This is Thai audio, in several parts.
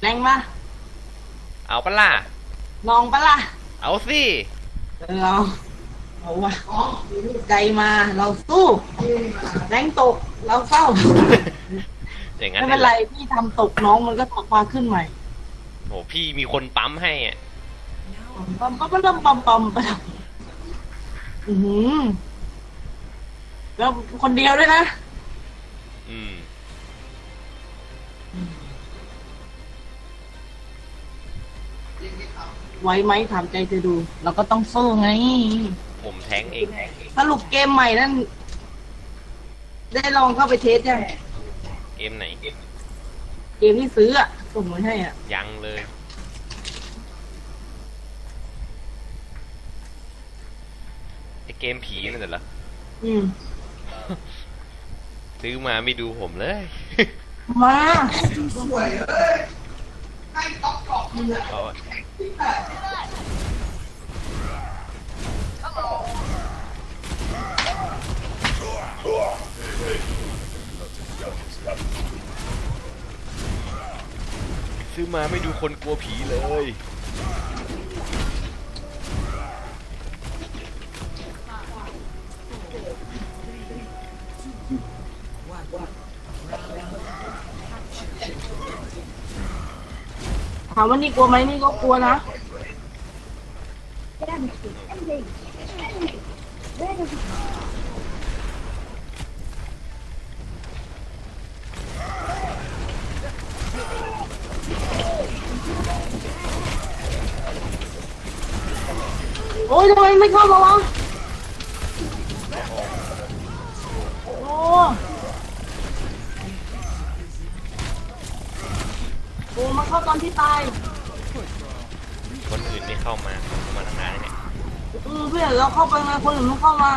แรงมาเอาปะล่ะ ลองปะล่ะ เอาสิเออเอาเอาวะใจมาเราสู้ แรงตกเราเศร้าอย่างนั้นไม่เป็นไรพี่ทำตกน้องมันก็ตกมาขึ้นใหม่โหพี่มีคนปั๊มให้อะปั๊มปั๊มปั๊มปั๊มปั๊มปั๊มอือหือแล้วคนเดียวด้วยนะ อืม ไว้ไหมถามใจเธอดู เราก็ต้องสู้ไง ผมแทงเองสรุปเกมใหม่นั่น ได้ลองเข้าไปเทสยังเกมไหนเกมที่ซื้ออะส่งมาให้อะ ยังเลย ไอเกมผีนั่นเหรอ อืม ซื้อมาไม่ดูผมเลย มาเอา ซื้อมาไม่ดูคนกลัวผีเลย ถามว่านี่กลัวไหมนี่ก็กลัวนะโอ้ยทำไมไม่เข้ามาวะ พื่อนเราเข้าไปไงคนอื่นไม่เข้ามา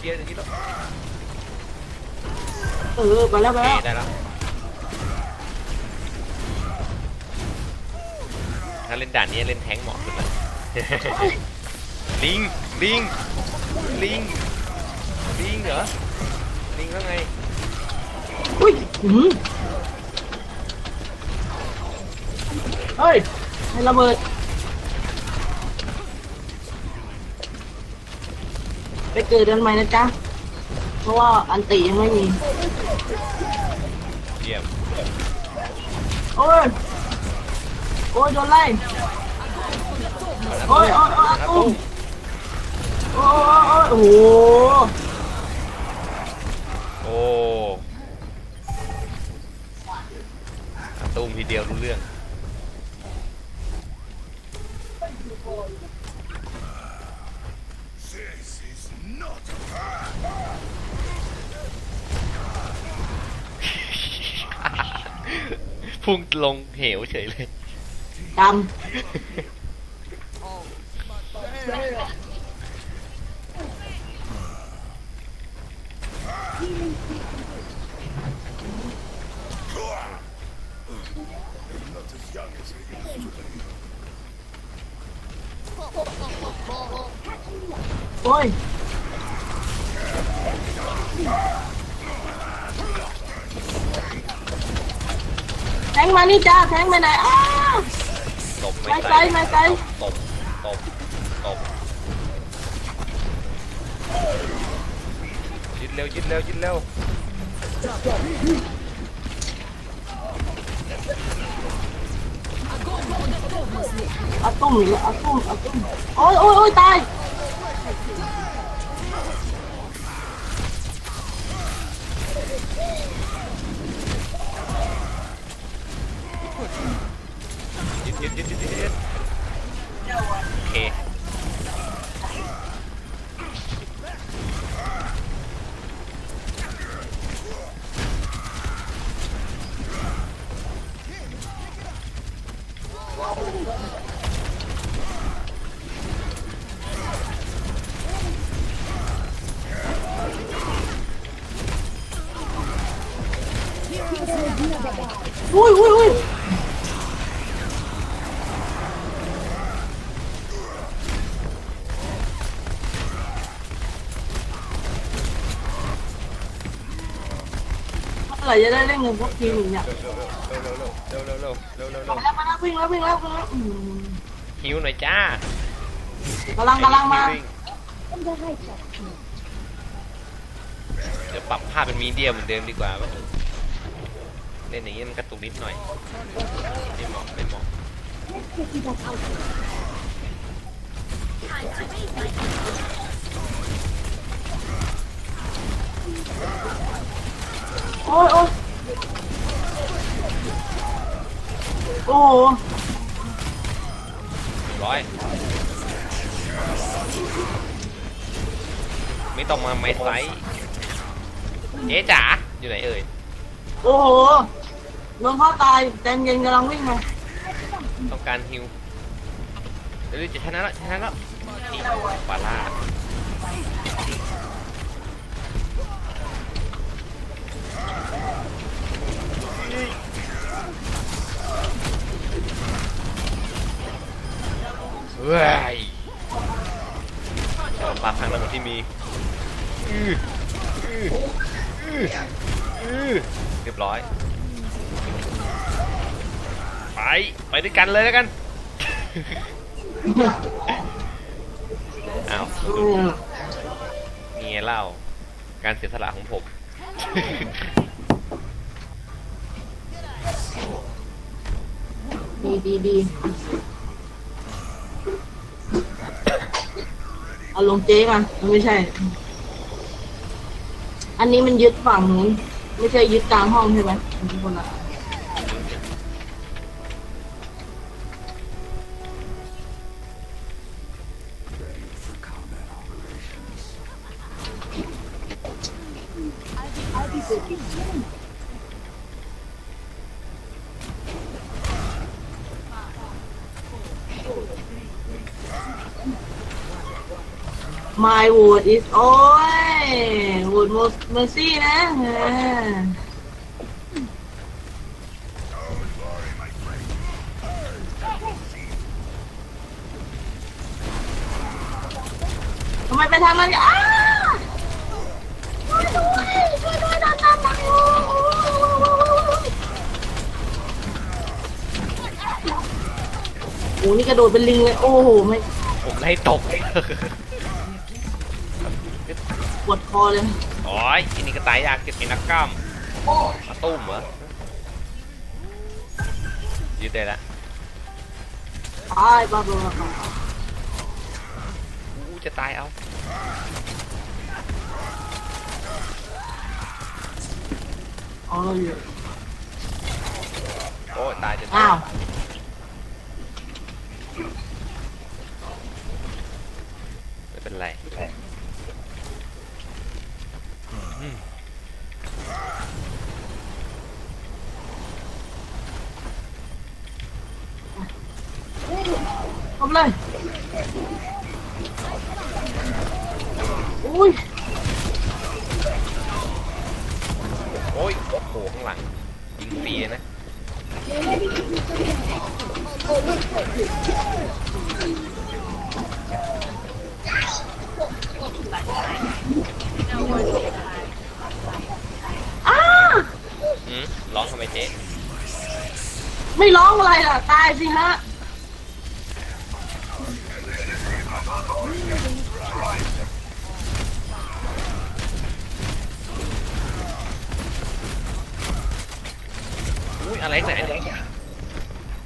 เดียวนิดเดียวเออไปแล้วไปแล้วได้แล้วถ้าเล่นด่านนี้เล่นแท้งเหมาะสุดละลิงลิงลิงลิงเหรอลิงแล้วไงอุ้ยหืมเฮ้ยให้ระเบิด ไปเกิดกันใหม่นะจ๊ะ เพราะว่าอันติยังไม่มี เยี่ยมโอ้ย โอ้ยโดนไล่ โอ้ยโอ้ยโอ้ยอาตุ้มโอ้ยโอ้ยโอ้โหโอ้อาตุ้มทีเดียวรู้เรื่อง พุ่งลงเหวเฉยเลย ดำโอ้ย แทงมานี่จ้าแทงไปไหนอ้าวตบไม่ไม่ไกลไม่ไกล ตบตบตบยึดเร็วยึดเร็วยึดเร็วอาตุ้มหรืออาตุ้มอาตุ้มโอ้ยโอ้ยโอ้ยตาย ยึดยึดยึดยึดยึดโอเค ไหร่ร่จะได้เล่นเงินสักทีหนึ่งเนี่ยเร็วเร็วเร็วเร็วเร็วเร็วเร็วเร็วเร็วมาแล้วมาแล้ววิ่งแล้ววิ่งแล้ววิ่งแล้วอืมหิวหน่อยจ้ากำลังกำลังมาวิ่งเดี๋ยวปรับภาพเป็นมีเดียมเหมือนเดิมดีกว่าป่ะเล่นอย่างนี้มันกระตุกนิดหน่อยไม่เหมาะไม่เหมาะ โอ้ยโอ้ยโอ้โหร้อยไม่ต้องมาไม้ไซส์เจ๊จ๋าอยู่ไหนเอ่ยโอ้โหโดนพ่อตายแดนเย็นกำลังวิ่งมาต้องการฮิวเดี๋ยวจะชนะแล้วชนะแล้วนี่ปาล่า เฮ้ยเอาปากพังระเบิดที่มีอืออืออืออือเรียบร้อย ไป ไปด้วยกันเลยแล้วกันอ้าวอืมนี่ไงเล่า การเสียสละของผมดีดีดี เอาลงเจ๊มาไม่ใช่ อันนี้มันยึดฝั่งนู้นไม่ใช่ยึดกลางห้องใช่ไหมมันเป็นคนละ My wood is โอ้ย wood mercy นะทำไมไปทางนั้นอ้าช่วยด้วยช่วยด้วยโดนตามหลังโอ้นี่กระโดดเป็นลิงเลย โอ้โหไม่ ผมไล่ตก ปวดคอเลยโอ้ยอันนี้ก็ตายยากเก็บเป็นนักกล้ามมาตุ้มเหรอยืดได้ละตายบ้าบ้าบ้าอู้จะตายเอาเอาเราอยู่โอ้ยตายจะตาอ้ายวไม่เป็นไรอืม ทำ เลยอุ้ยโอ้ยโอ้โหข้างหลังยิงฟรีเลยนะอ้าอืมร้องทำไมเจ๊ไม่ร้องอะไรล่ะ ตายสิฮะ อุ้ยอะไรไหน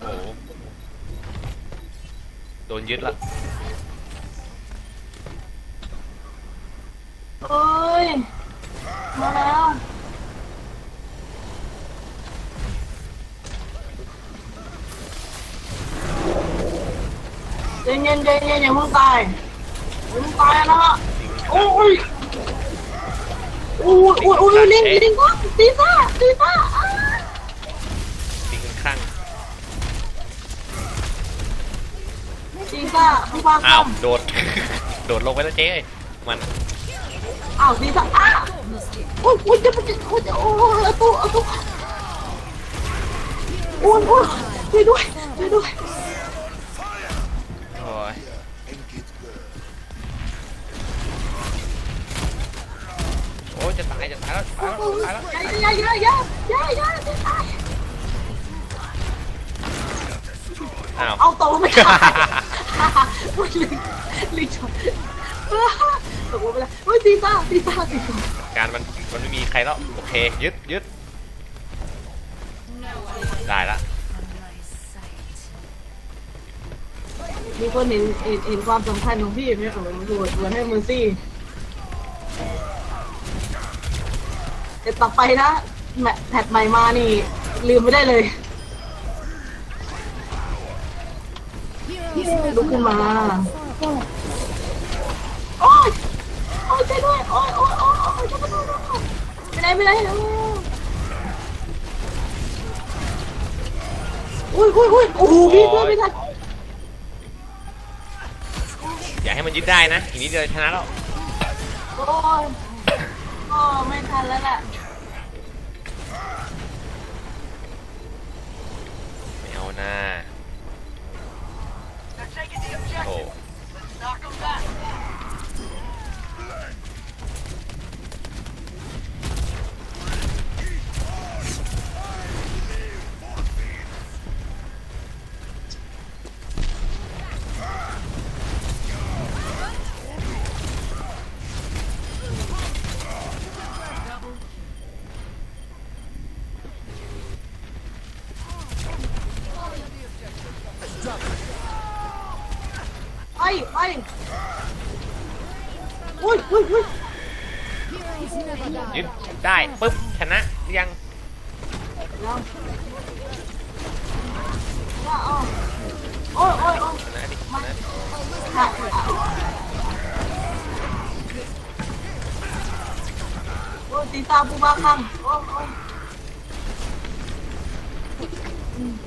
โอ้โหโดนยึดละเอ้ย มาแล้วใจเย็นใจเย็นอย่าเพิ่งตายอย่าเพิ่งตายนะฮะโอ้ยโอ้ยโอ้ยโอ้ยลิงลิงก็ตีซ่าตีซ่าอ้าปิงข้างตีซ่าพี่ฟ้าๆอ้าวโดดโดดลงไปแล้วเจ๊เอ้ยมันอ้าวตีซ่าอ้าโอ้ยโอ้ยจะมันจะโอ้ยโอ้ยเอาตัวเอาตัวโอ้ยโอ้ยช่วยด้วยช่วยด้วย จะตายจะตายแล้วตายแล้วตายแล้วอย่าอย่าอย่าอย่าอย่าอย่าตายอ้าวเอาตกลงไปตายอุ้ลิงลิงชนตกลงไปแล้วอุ้ยตีตาตีตาตีตาการมันมันไม่มีใครแล้วโอเคยึดยึดได้ละมีคนเห็นเห็นความสำคัญของพี่ไหมของมันรวดรวดให้เมอร์ซี่ แต่ต่อไปนะแมทแพทใหม่มานี่ ลืมไม่ได้เลยลุกขึ้นมา โอ๊ยโอ๊ยช่วยด้วยโอ๊ยโอ๊ยโอ๊ยโอ๊ยช่วยด้วยไปไหนไปไหนอุ้ยอุ้ยอุ้ยโอ้โหพี่ช่วยไม่ทันอย่าให้มันยึดได้นะทีกนี้เดียวชนะแล้วโอ้ย ไม่ทันแล้วแหละไม่เอาหน้า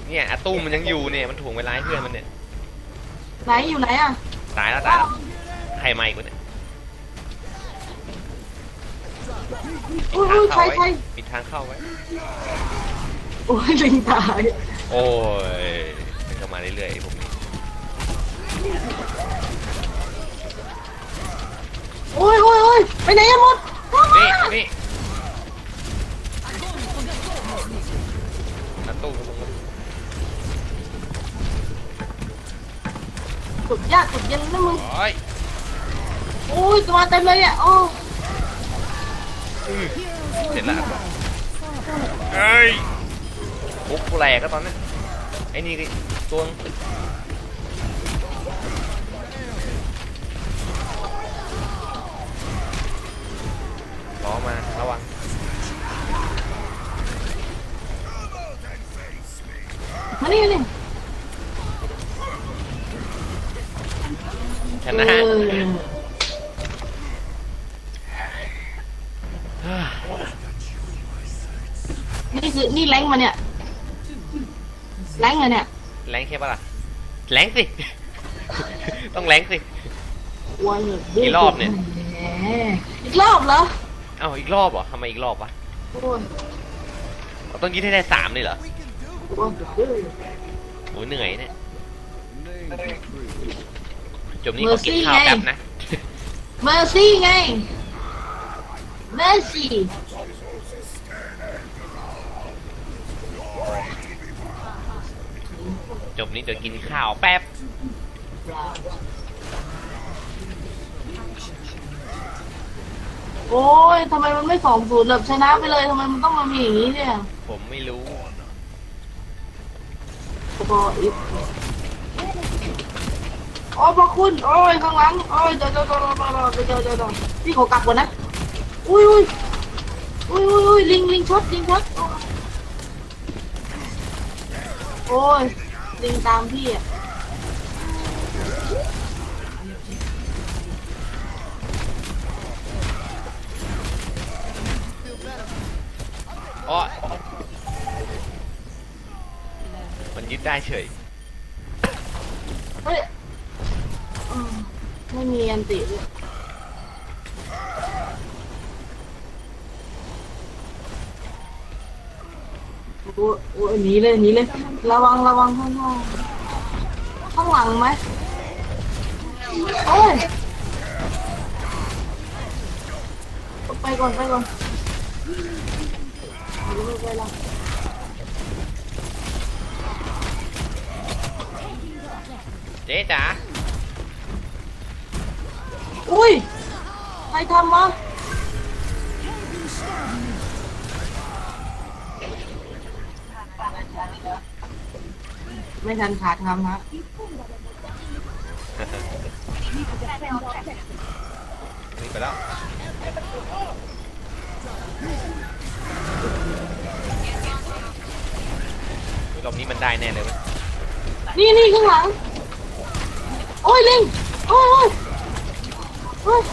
เนี่ยอาตุ้มมันยังอยู่เนี่ยมันถ่วงเวลาให้เพื่อนมันเนี่ยไหนอยู่ไหนอะตายแล้วตายแล้วใครมาอีกวะเนี่ยอุ้ยทาอุ้งยเข้าใครไว้ใครปิดทางเข้าไว้ โอ้ยลิงตายโอ้ยมันก็มาเรื่อยๆไอ้พวกนี้โอ้ยโอ้ยโอ้ยไปไหนอะหมดนี่นี่ สุดยากสุดเย็นนะมึงโอ้ยโอ้ยตัวเต็มเลยเนี่ยโอ้อื้อเสร็จแล้วเอ้ยปุ๊บกูแหลกก็ตอนนั้นไอ้นี่ดิตัวงล้อมาระวังมานี่มานี่ ชนะเออนี่คือนี่แรงมาเนี่ยแรงเลยเนี่ยแรงแค่ปะล่ะแรงสิ ต้องแรงสิวันกี่รอบเนี่ยแหมอีกรอบเหรอเอ้าอีกรอบเหรอทำไมอีกรอบวะโอ้ยเราต้องยึดให้ได้สามเลยเหรอโอ้ยเฮ้ยโหเหนื่อยเนี่ย จบนี้ขอกินข้าวแป๊บนะเมอร์ซี่ไงเมอร์ซี่จบนี้เดี๋ยวกินข้าวแป๊บ โอ้ยทำไมมันไม่สองศูนย์แบบชนะไปเลยทำไมมันต้องมามีอย่างนี้เนี่ยผมไม่รู้ โอ้ย โอ้ยพระคุณ โอ้ยข้างหลัง โอ้ยเดี๋ยวเดี๋ยวเดี๋ยวเดี๋ยวเดี๋ยวเดี๋ยวพี่ขอกลับก่อนนะ อุ้ยอุ้ยอุ้ยอุ้ยอุ้ยลิงลิงช็อตลิงช็อตโอ้ยลิงตามพี่อะอ๋อมันยึดได้เฉย เฮ้ยอืม ไม่มีอันติด้วยโอ้ยโหนีเลยหนีเลย ระวังระวังข้างนอกข้างหลังไหมโอ้ย ไปก่อนไปก่อนไม่ไปละเจ๊จ๋า อุ้ย ใครทำวะไม่ทันขาดทำฮะนี่ไปแล้วรอบนี้มันได้แน่เลยเว้ยนี่นี่ข้างหลัง โอ้ยลิง โอ้ย โอ้ย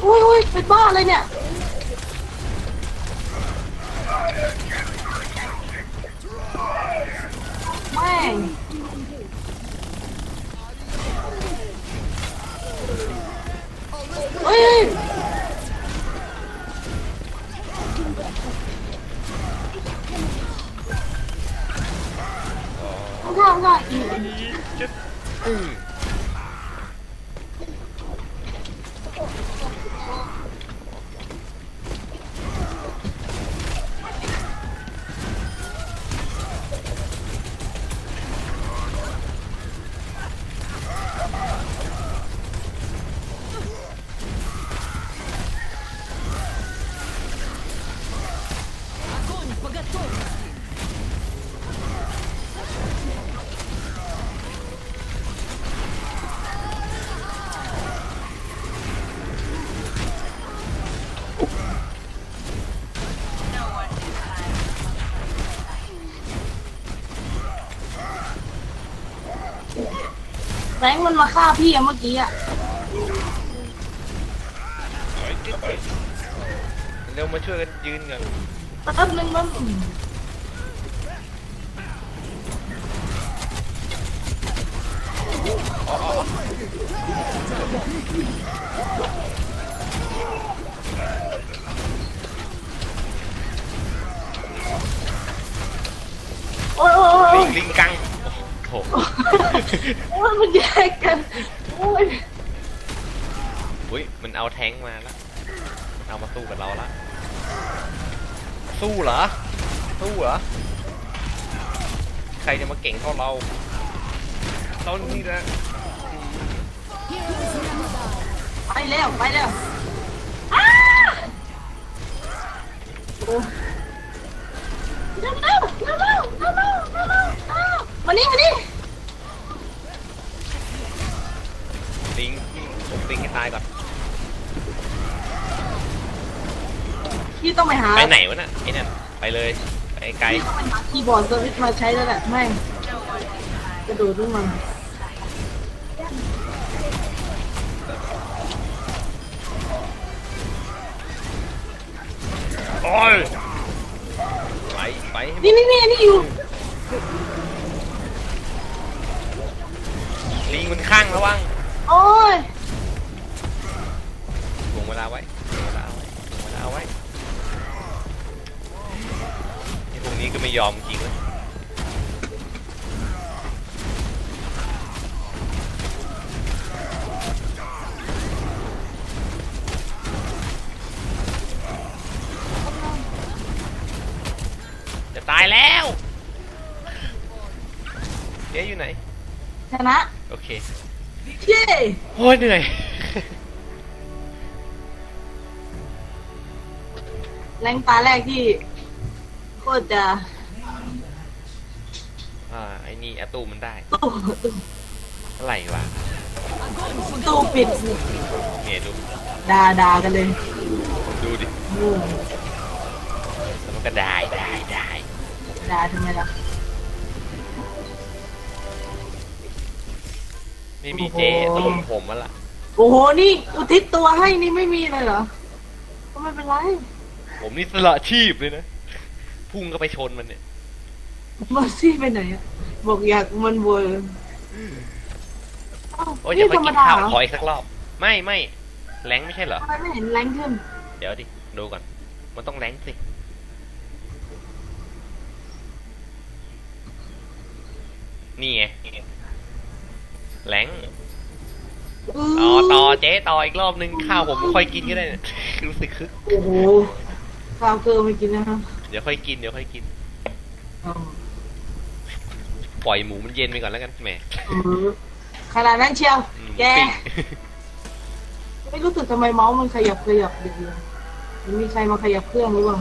โอ้ยโอ้ยเป็นบ้าเลยเนี่ยแม่งเฮ้ย แบงค์มันมาฆ่าพี่อะเมื่อกี้อะเร็วมาช่วยกันยืนกัน แป๊บนึงมันอ๋ เอาแทงมาแล้วเอามาสู้กับเราละสู้เหรอ สู้เหรอ ใครจะมาเก่งเท่าเรา เรานี่นะไปเร็วไปเร็วเร็วเร็วเร็วเร็วเร็วมานี่มานี่าไปไหนวะน่ะไอ้นั่นไปเลยไปไกลพี่ต้องไปหาคีย์บอร์ดสวิตช์มาใช้แล้วแหละแม่งกระโดดลงมาโอ้ยไปไปให้หมดนี่นี่นี่นี่อยู่ลิงมันข้างระวังโอ้ยถ่วงเวลาไว้ ไม่ยอมจริงเลยจะตายแล้วเจ๊อยู่ไหน ชนะโอเคเย้โอ้ยเหนื่อย แรงตาแรกที่โคตรจะ อ่าไอ้นี่อาตู้มันได้ตู้ตู้เท่าไหร่วะตู้ปิดเนี่ยดูด่าด่ากันเลยดูดิโอ้แล้วมันก็ได้ได้ได้ด่าทำไมล่ะ ไม่มีเจโอ้โหต้องผมมาละโอ้โห นี่อุทิศตัวให้นี่ไม่มีเลยเหรอ ก็ไม่เป็นไร ผมนี่สละชีพเลยนะ พุ่งก็ไปชนมันเนี่ย มาซี่ไปไหนอะบอกอยากมันเวอร์อ้าวโอ้ยนี่จะไปธรรมกินดาข้าวเหรอขออีกสักรอบ ไม่ไม่แรงไม่ใช่เหรอทำไมไม่เห็นแรงขึ้น เดี๋ยวดิ ดูก่อน มันต้องแรงสินี่ไงแรงอืต่อต่อเจ๊ต่ออีกรอบนึงข้าวผมค่อยกินก็ได้เนี่ยรู้สึกคึกโอ้โหข้าวเกลือไม่กินนะครับ เดี๋ยวค่อยกินเดี๋ยวค่อยกินอืม ปล่อยหมูมันเย็นไปก่อนแล้วกันแหมอืมขนาดนั้นเชียว อืมแก ปิ้ง ไม่รู้สึกทำไมเมาส์มันขยับขยับดีๆมันมีใครมาขยับเครื่องหรือเปล่า